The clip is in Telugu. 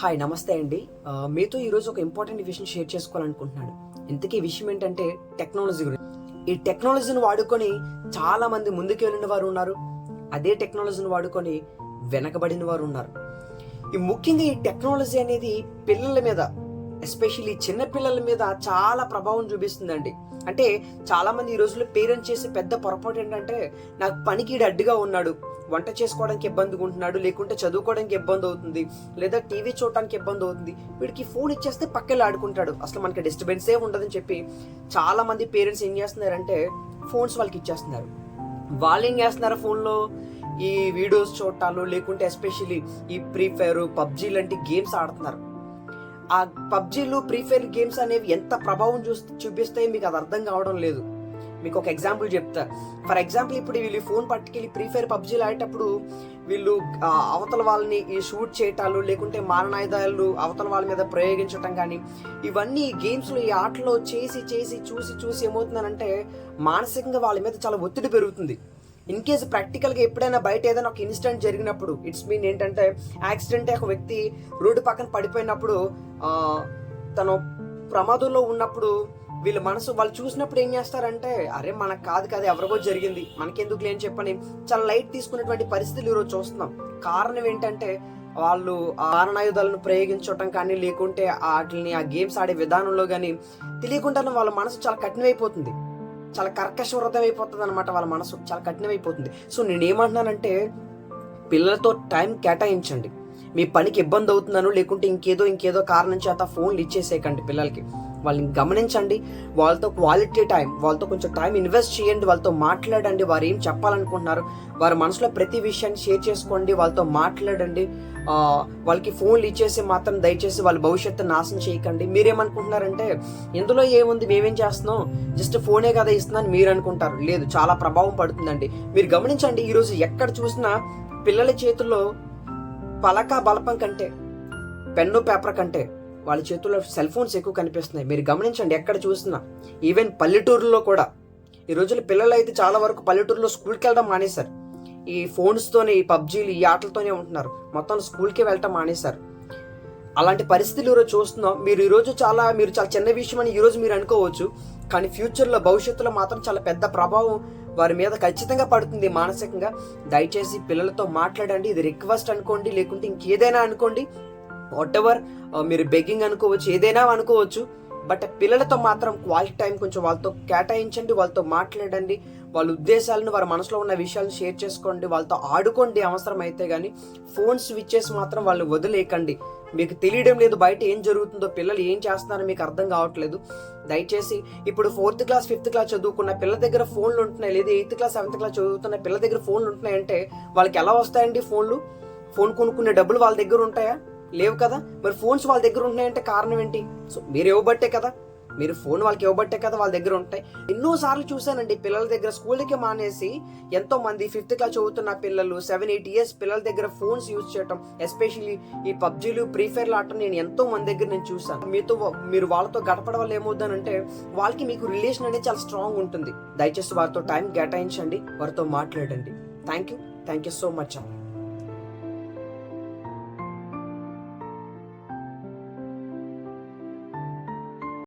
హాయ్ నమస్తే అండి. మీతో ఈరోజు ఒక ఇంపార్టెంట్ విషయం షేర్ చేసుకోవాలనుకుంటున్నాను. ఇంతకీ విషయం ఏంటంటే టెక్నాలజీ గురించి. ఈ టెక్నాలజీని వాడుకొని చాలా మంది ముందుకు వెళ్ళిన వారు ఉన్నారు. అదే టెక్నాలజీని వాడుకొని వెనకబడిన వారు ఉన్నారు. ఈ ముఖ్యంగా ఈ టెక్నాలజీ అనేది పిల్లల మీద ఎస్పెషల్లీ చిన్న పిల్లల మీద చాలా ప్రభావం చూపిస్తుందండి. అంటే చాలామంది ఈ రోజుల్లో పేరెంట్స్ చేసే పెద్ద పొరపాటు ఏంటంటే నాకు పనికి అడ్డుగా ఉన్నాడు. వంట చేసుకోవడానికి ఇబ్బందిగా ఉంటున్నాడు లేకుంటే చదువుకోవడానికి ఇబ్బంది అవుతుంది లేదా టీవీ చూడటానికి ఇబ్బంది అవుతుంది. వీడికి ఫోన్ ఇచ్చేస్తే పక్కన ఆడుకుంటాడు. అసలు మనకి డిస్టర్బెన్సే ఉండదని చెప్పి చాలా మంది పేరెంట్స్ ఏం చేస్తున్నారంటే ఫోన్స్ వాళ్ళకి ఇచ్చేస్తున్నారు. వాళ్ళు ఏం చేస్తున్నారు ఫోన్లో ఈ వీడియోస్ చూడటాలు లేకుంటే ఎస్పెషల్లీ ఈ ఫ్రీ ఫైర్ పబ్జీ లాంటి గేమ్స్ ఆడుతున్నారు. ఆ పబ్జీలు ఫ్రీ ఫైర్ గేమ్స్ అనేవి ఎంత ప్రభావం చూ చూపిస్తాయి మీకు అది అర్థం కావడం లేదు. మీకు ఒక ఎగ్జాంపుల్ చెప్తా. ఫర్ ఎగ్జాంపుల్ ఇప్పుడు వీళ్ళు ఫోన్ పట్టుకెళ్ళి ఫ్రీ ఫైర్ పబ్జీలు ఆడేటప్పుడు వీళ్ళు అవతల వాళ్ళని ఈ షూట్ చేయటాలు లేకుంటే మారణాయుధాలు అవతల వాళ్ళ మీద ప్రయోగించటం కానీ ఇవన్నీ ఈ గేమ్స్లో ఈ ఆటలో చేసి చేసి చూసి చూసి ఏమవుతుందనంటే మానసికంగా వాళ్ళ మీద చాలా ఒత్తిడి పెరుగుతుంది. ఇన్ కేసు ప్రాక్టికల్గా ఎప్పుడైనా బయట ఏదైనా ఒక ఇన్సిడెంట్ జరిగినప్పుడు ఇట్స్ మీన్ ఏంటంటే యాక్సిడెంట్ ఒక వ్యక్తి రోడ్డు పక్కన పడిపోయినప్పుడు తను ప్రమాదంలో ఉన్నప్పుడు వీళ్ళ మనసు వాళ్ళు చూసినప్పుడు ఏం చేస్తారంటే అరే మనకు కాదు కదా ఎవరికో జరిగింది. మనకెందుకు లేని చెప్పని చాలా లైట్ తీసుకున్నటువంటి పరిస్థితులు ఈరోజు చూస్తున్నాం. కారణం ఏంటంటే వాళ్ళు ఆ మారణాయుధాలను ప్రయోగించటం కానీ లేకుంటే వాటిని ఆ గేమ్స్ ఆడే విధానంలో కానీ తెలియకుండానే వాళ్ళ మనసు చాలా కఠినమైపోతుంది. చాలా కర్కశవృతం అయిపోతుంది అనమాట వాళ్ళ మనసు. చాలా కఠినమైపోతుంది. సో నేను ఏమంటున్నానంటే పిల్లలతో టైం కేటాయించండి. మీ పనికి ఇబ్బంది అవుతున్నాను లేకుంటే ఇంకేదో ఇంకేదో కారణం చేత ఫోన్లు ఇచ్చేసేయకండి పిల్లలకి. వాళ్ళని గమనించండి. వాళ్ళతో క్వాలిటీ టైం వాళ్ళతో కొంచెం టైం ఇన్వెస్ట్ చేయండి. వాళ్ళతో మాట్లాడండి. వారు ఏం చెప్పాలనుకుంటున్నారు? వారి మనసులో ప్రతి విషయాన్ని షేర్ చేసుకోండి. వాళ్ళతో మాట్లాడండి. వాళ్ళకి ఫోన్లు ఇచ్చేసి మాత్రం దయచేసి వాళ్ళ భవిష్యత్తు నాశనం చేయకండి. మీరేమనుకుంటున్నారంటే ఇందులో ఏముంది? మేమేం చేస్తున్నాం? జస్ట్ ఫోనే కదా ఇస్తున్నాను మీరు అనుకుంటారు. లేదు చాలా ప్రభావం పడుతుందండి. మీరు గమనించండి ఈరోజు ఎక్కడ చూసినా పిల్లల చేతుల్లో పలక బలపం కంటే పెన్ను పేపర్ కంటే వాళ్ళ చేతుల్లో సెల్ ఫోన్స్ ఎక్కువ కనిపిస్తున్నాయి. మీరు గమనించండి ఎక్కడ చూసినా. ఈవెన్ పల్లెటూరులో కూడా. ఈ రోజుల్లో పిల్లలు అయితే చాలా వరకు పల్లెటూరులో స్కూల్కి వెళ్ళడం మానేశారు. ఈ ఫోన్స్తోనే ఈ పబ్జీలు ఈ ఆటలతోనే ఉంటున్నారు. మొత్తం స్కూల్కి వెళ్ళటం మానేశారు. అలాంటి పరిస్థితులు ఈరోజు చూస్తున్నాం. మీరు ఈరోజు చాలా మీరు చాలా చిన్న విషయం అని ఈరోజు మీరు అనుకోవచ్చు. కానీ ఫ్యూచర్లో భవిష్యత్తులో మాత్రం చాలా పెద్ద ప్రభావం వారి మీద ఖచ్చితంగా పడుతుంది మానసికంగా. దయచేసి పిల్లలతో మాట్లాడండి. ఇది రిక్వెస్ట్ అనుకోండి లేకుంటే ఇంకేదైనా అనుకోండి. వాట్ ఎవర్ మీరు బెగ్గింగ్ అనుకోవచ్చు ఏదైనా అనుకోవచ్చు. బట్ పిల్లలతో మాత్రం క్వాలిటీ టైం కొంచెం వాళ్ళతో కేటాయించండి వాళ్ళతో మాట్లాడండి. వాళ్ళ ఉద్దేశాలను వారి మనసులో ఉన్న విషయాలను షేర్ చేసుకోండి. వాళ్ళతో ఆడుకోండి అవసరం అయితే కానీ ఫోన్ స్విచ్ చేసి మాత్రం వాళ్ళు వదిలేయకండి. మీకు తెలియడం లేదు బయట ఏం జరుగుతుందో పిల్లలు ఏం చేస్తున్నారో మీకు అర్థం కావట్లేదు. దయచేసి ఇప్పుడు ఫోర్త్ క్లాస్ ఫిఫ్త్ క్లాస్ చదువుకున్న పిల్లల దగ్గర ఫోన్లు ఉంటున్నాయి లేదా ఎయిత్ క్లాస్ సెవెంత్ క్లాస్ చదువుతున్న పిల్లల దగ్గర ఫోన్లు ఉంటున్నాయంటే వాళ్ళకి ఎలా వస్తాయండి ఫోన్లు ఫోన్ కొనుక్కునే డబ్బులు వాళ్ళ దగ్గర ఉంటాయా? లేవు కదా? మరి ఫోన్స్ వాళ్ళ దగ్గర ఉంటున్నాయంటే కారణం ఏంటి? సో మీరు ఇవ్వబట్టే కదా? మీరు ఫోన్ వాళ్ళకి ఇవ్వబట్టే కదా వాళ్ళ దగ్గర ఉంటాయి? ఎన్నోసార్లు చూశానండి పిల్లల దగ్గర స్కూల్కి మానేసి ఎంతో మంది ఫిఫ్త్ క్లాస్ చదువుతున్న పిల్లలు సెవెన్ ఎయిట్ ఇయర్స్ పిల్లల దగ్గర ఫోన్స్ యూజ్ చేయటం ఎస్పెషల్లీ ఈ పబ్జీలు ఫ్రీ ఫైర్లు ఆడటం నేను ఎంతో మంది దగ్గర నేను చూసాను మీతో మీరు వాళ్ళతో గడపడం వల్ల ఏమవుతుందంటే వాళ్ళకి మీకు రిలేషన్ అనేది చాలా స్ట్రాంగ్ ఉంటుంది. దయచేసి వారితో టైం కేటాయించండి వారితో మాట్లాడండి. Thank you thank you so much